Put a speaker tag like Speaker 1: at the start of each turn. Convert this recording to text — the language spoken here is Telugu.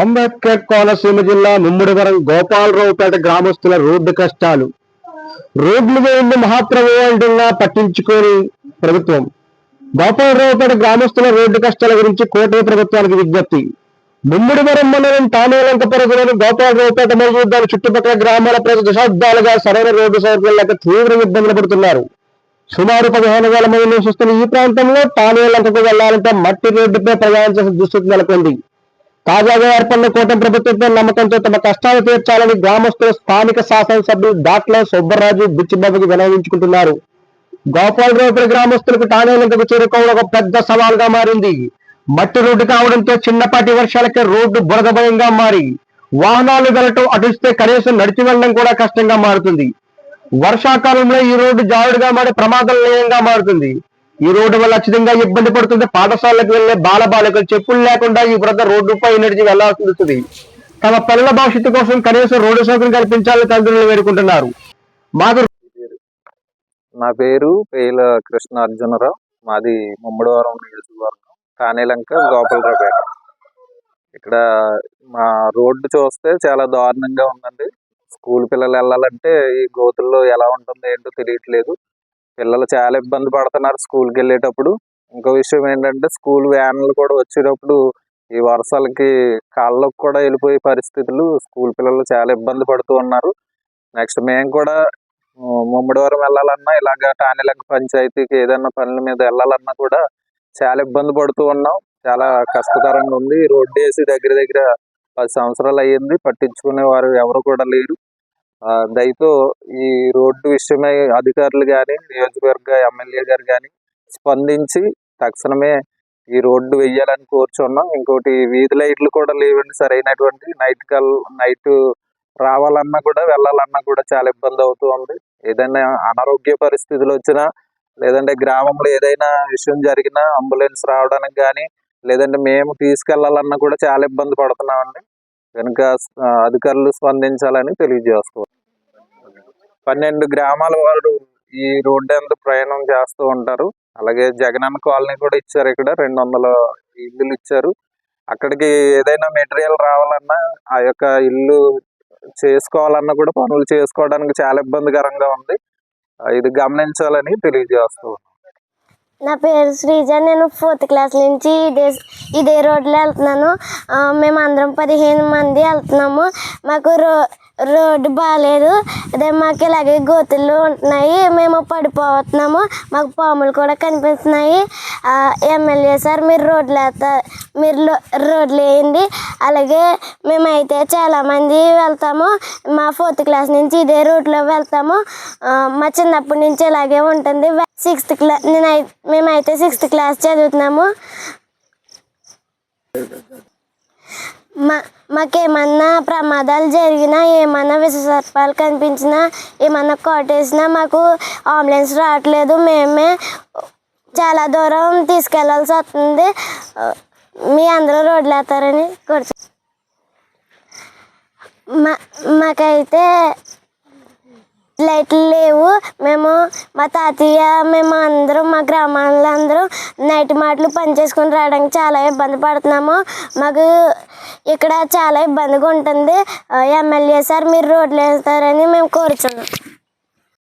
Speaker 1: అంబేద్కర్ కోనసీమ జిల్లా ముమ్మడివరం గోపాలరావుపేట గ్రామస్తుల రోడ్డు కష్టాలు. రోడ్లు వేయండి మహాప్రవేయంగా పట్టించుకోని ప్రభుత్వం. గోపాలరావుపేట గ్రామస్తుల రోడ్డు కష్టాల గురించి కూటమి ప్రభుత్వానికి విజ్ఞప్తి. ముమ్మడివరం మండలం తానేలంక పరిధిలోని గోపాలరావుపేట మరియు దాని చుట్టుపక్కల గ్రామాల ప్రజలు దశాబ్దాలుగా సరైన రోడ్డు సౌకర్యం లేక తీవ్ర ఇబ్బందులు పడుతున్నారు. సుమారు పదిహేను వేల మంది నివసిస్తున్న ఈ ప్రాంతంలో తానేలంకకు వెళ్ళాలంటే మట్టి రోడ్డుపై ప్రయాణించాల్సిన దుస్థితి నెలకొంది. తాజాగా ఏర్పడిన కూటమి ప్రభుత్వంపై నమ్మకంతో తమ కష్టాలు తీర్చాలని గ్రామస్తులు స్థానిక శాసనసభ్యులు దాట్ల సుబ్బరాజు బుచ్చిబాబుకి గోపాల్ రోడ్డు గ్రామస్తులకు తానేలంకకు చేరుకోవడం ఒక పెద్ద సవాల్గా మారింది. మట్టి రోడ్డు కావడంతో చిన్నపాటి వర్షాలకే రోడ్డు బురద భయంగా మారి వాహనాలు వెళ్ళటం అటుస్తే కనీసం నడిచి వెళ్ళడం కూడా కష్టంగా మారుతుంది. వర్షాకాలంలో ఈ రోడ్డు జారుడుగా మారి ప్రమాదనీయంగా మారుతుంది. ఈ రోడ్డు వల్ల అత్యధికంగా ఇబ్బంది పడుతుంది పాఠశాలకు వెళ్ళే బాలబాలికలు చెప్పులు లేకుండా ఈ వృద్ధ రోడ్డుపై నడిచి వెళ్ళాల్సి ఉంటుంది తమ పిల్లల భవిష్యత్తు కోసం కనీసం రోడ్డు సౌకర్యం కల్పించాలని తల్లిదండ్రులు వేడుకుంటున్నారు. మాకు
Speaker 2: నా పేరు పేల కృష్ణ అర్జునరావు మాది ముమ్మడివారం నియోజకవర్గం కానేలంక గోపాలరావుపేట. ఇక్కడ మా రోడ్డు చూస్తే చాలా దారుణంగా ఉందండి. స్కూల్ పిల్లలు వెళ్ళాలంటే ఈ గోతుల్లో ఎలా ఉంటుందో ఏంటో తెలియట్లేదు. పిల్లలు చాలా ఇబ్బంది పడుతున్నారు స్కూల్కి వెళ్ళేటప్పుడు. ఇంకో విషయం ఏంటంటే స్కూల్ వ్యాన్లు కూడా వచ్చేటప్పుడు ఈ వర్షాలకి కాళ్ళకు కూడా వెళ్ళిపోయే పరిస్థితులు స్కూల్ పిల్లలు చాలా ఇబ్బంది పడుతూ ఉన్నారు. నెక్స్ట్ మేము కూడా ఆ, ముమ్మడివరం వెళ్ళాలన్నా ఇలాగ టానిలంక పంచాయతీకి ఏదైనా పనుల మీద వెళ్ళాలన్నా కూడా చాలా ఇబ్బంది పడుతూ ఉన్నాం. చాలా కష్టతరంగా ఉంది. రోడ్డు వేసి దగ్గర దగ్గర పది సంవత్సరాలు అయ్యింది. పట్టించుకునే వారు ఎవరు కూడా లేరు. దయతో ఈ రోడ్డు విషయమై అధికారులు కానీ నియోజకవర్గ ఎమ్మెల్యే గారు కానీ స్పందించి తక్షణమే ఈ రోడ్డు వెయ్యాలని కోరుచున్నాం. ఇంకోటి వీధి లైట్లు కూడా లేవండి సరైనటువంటి. నైట్ కల్ నైట్ రావాలన్నా కూడా వెళ్ళాలన్నా కూడా చాలా ఇబ్బంది అవుతూ ఉంది. ఏదైనా అనారోగ్య పరిస్థితులు వచ్చినా లేదంటే గ్రామంలో ఏదైనా విషయం జరిగినా అంబులెన్స్ రావడానికి కానీ లేదంటే మేము తీసుకెళ్ళాలన్నా కూడా చాలా ఇబ్బంది పడుతున్నామండి. కనుక అధికారులు స్పందించాలని తెలియజేస్తాం పన్నెండు గ్రామాల వారు ఈ రోడ్డు ఎంత ప్రయాణం చేస్తూ ఉంటారు. అలాగే జగనన్న కాలనీ కూడా ఇచ్చారు ఇక్కడ. రెండు వందల ఇల్లులు ఇచ్చారు. అక్కడికి ఏదైనా మెటీరియల్ రావాలన్నా ఆ యొక్క ఇల్లు చేసుకోవాలన్నా కూడా పనులు చేసుకోవడానికి చాలా ఇబ్బందికరంగా ఉంది. ఇది గమనించాలని తెలియజేస్తూ
Speaker 3: నా పేరు శ్రీజ. నేను ఫోర్త్ క్లాస్ నుంచి ఇదే ఇదే రోడ్లో వెళ్తున్నాను. మేము అందరం పదిహేను మంది వెళ్తున్నాము. మాకు రో రోడ్డు బాగాలేదు అదే మాకు ఇలాగే గోతులు ఉంటున్నాయి. మేము పడిపోతున్నాము. మాకు పాములు కూడా కనిపిస్తున్నాయి. ఎమ్మెల్యే సార్ మీరు రోడ్లు వేస్తారు మీరు రోడ్లు వేయండి. అలాగే మేమైతే చాలామంది వెళ్తాము. మా ఫోర్త్ క్లాస్ నుంచి ఇదే రూట్లో వెళ్తాము. మా చిన్నప్పటి నుంచి ఇలాగే ఉంటుంది. సిక్స్త్ క్లాస్ నేను మేమైతే సిక్స్త్ క్లాస్ చదువుతున్నాము. మా మాకేమన్నా ప్రమాదాలు జరిగినా ఏమన్నా విషసర్పాలు కనిపించినా ఏమన్నా కొట్టేసినా మాకు అంబులెన్స్ రావట్లేదు. మేమే చాలా దూరం తీసుకెళ్ళాల్సి వస్తుంది. మీ అందరూ రోడ్లు వేస్తారని కోరుచు మా మాకైతే లైట్లు లేవు. మేము మా తాతయ్య మేము అందరం మా గ్రామాల్లో అందరూ నైట్ మాటలు పని చేసుకుని రావడానికి చాలా ఇబ్బంది పడుతున్నాము. మాకు ఇక్కడ చాలా ఇబ్బందిగా ఉంటుంది ఎమ్మెల్యే సార్ మీరు రోడ్లు వేస్తారని మేము కోరుచున్నాం.